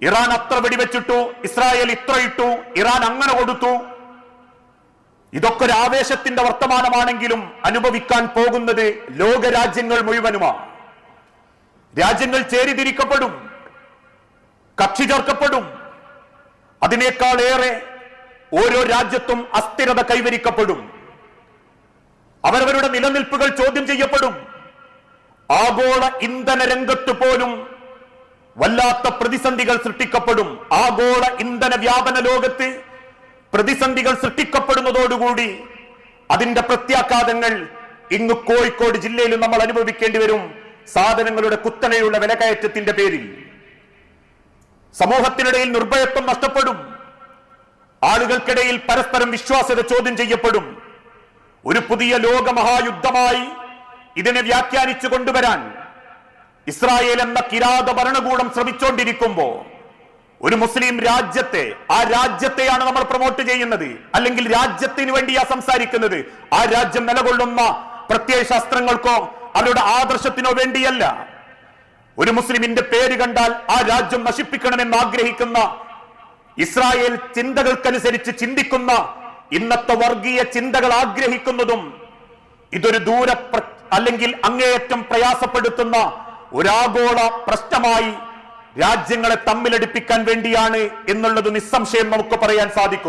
Iran അത്ര വെടിവെച്ചിട്ടു Israel ഇത്ര ഇട്ടു ഇറാൻ അങ്ങനെ കൊടുത്തു. ഇതൊക്കെ ഒരു ആവേശത്തിന്റെ വർത്തമാനമാണെങ്കിലും അനുഭവിക്കാൻ പോകുന്നത് ലോകരാജ്യങ്ങൾ മുഴുവനുമാണ്. രാജ്യങ്ങൾ ചേരിതിരിക്കപ്പെടും കക്ഷി ചേർക്കപ്പെടും. അതിനേക്കാൾ ഏറെ ഓരോ രാജ്യത്തും അസ്ഥിരത കൈവരിക്കപ്പെടും. അവരവരുടെ നിലനിൽപ്പുകൾ ചോദ്യം ചെയ്യപ്പെടും. ആഗോള ഇന്ധന രംഗത്ത് പോലും വല്ലാത്ത പ്രതിസന്ധികൾ സൃഷ്ടിക്കപ്പെടും. ആഗോള ഇന്ധന വ്യാപന ലോകത്ത് പ്രതിസന്ധികൾ സൃഷ്ടിക്കപ്പെടുന്നതോടുകൂടി അതിന്റെ പ്രത്യാഘാതങ്ങൾ ഇന്ന് കോഴിക്കോട് ജില്ലയിലും നമ്മൾ അനുഭവിക്കേണ്ടി വരും. സാധനങ്ങളുടെ കുത്തനെയുള്ള വിലകയറ്റത്തിന്റെ പേരിൽ. സമൂഹത്തിനിടയിൽ നിർഭയത്വം നഷ്ടപ്പെടും. ആളുകൾക്കിടയിൽ പരസ്പരം വിശ്വാസ്യത ചോദ്യം ചെയ്യപ്പെടും. ഒരു പുതിയ ലോകമഹായുദ്ധമായി ഇതിനെ വ്യാഖ്യാനിച്ചു കൊണ്ടുവരാൻ ഇസ്രായേൽ എന്ന കിരാത ഭരണകൂടം ശ്രമിച്ചോണ്ടിരിക്കുമ്പോ ഒരു മുസ്ലിം രാജ്യത്തെ ആ രാജ്യത്തെയാണ് നമ്മൾ പ്രൊമോട്ട് ചെയ്യുന്നത്. അല്ലെങ്കിൽ രാജ്യത്തിന് വേണ്ടിയാ സംസാരിക്കുന്നത്. ആ രാജ്യം നിലകൊള്ളുന്ന പ്രത്യയ ശാസ്ത്രങ്ങൾക്കോ അവരുടെ ആദർശത്തിനോ വേണ്ടിയല്ല. ഒരു മുസ്ലിമിന്റെ പേര് കണ്ടാൽ ആ രാജ്യം നശിപ്പിക്കണമെന്ന് ആഗ്രഹിക്കുന്ന ഇസ്രായേൽ ചിന്തകൾക്കനുസരിച്ച് ചിന്തിക്കുന്ന ഇന്നത്തെ വർഗീയ ചിന്തകൾ ആഗ്രഹിക്കുന്നതും ഇതൊരു ദൂര അല്ലെങ്കിൽ അങ്ങേയറ്റം പ്രയാസപ്പെടുത്തുന്ന ഒരാഗോള പ്രശ്നമായി രാജ്യങ്ങളെ തമ്മിലടിപ്പിക്കാൻ വേണ്ടിയാണ് എന്നുള്ളത് നിസ്സംശയം നമുക്ക് പറയാൻ സാധിക്കും.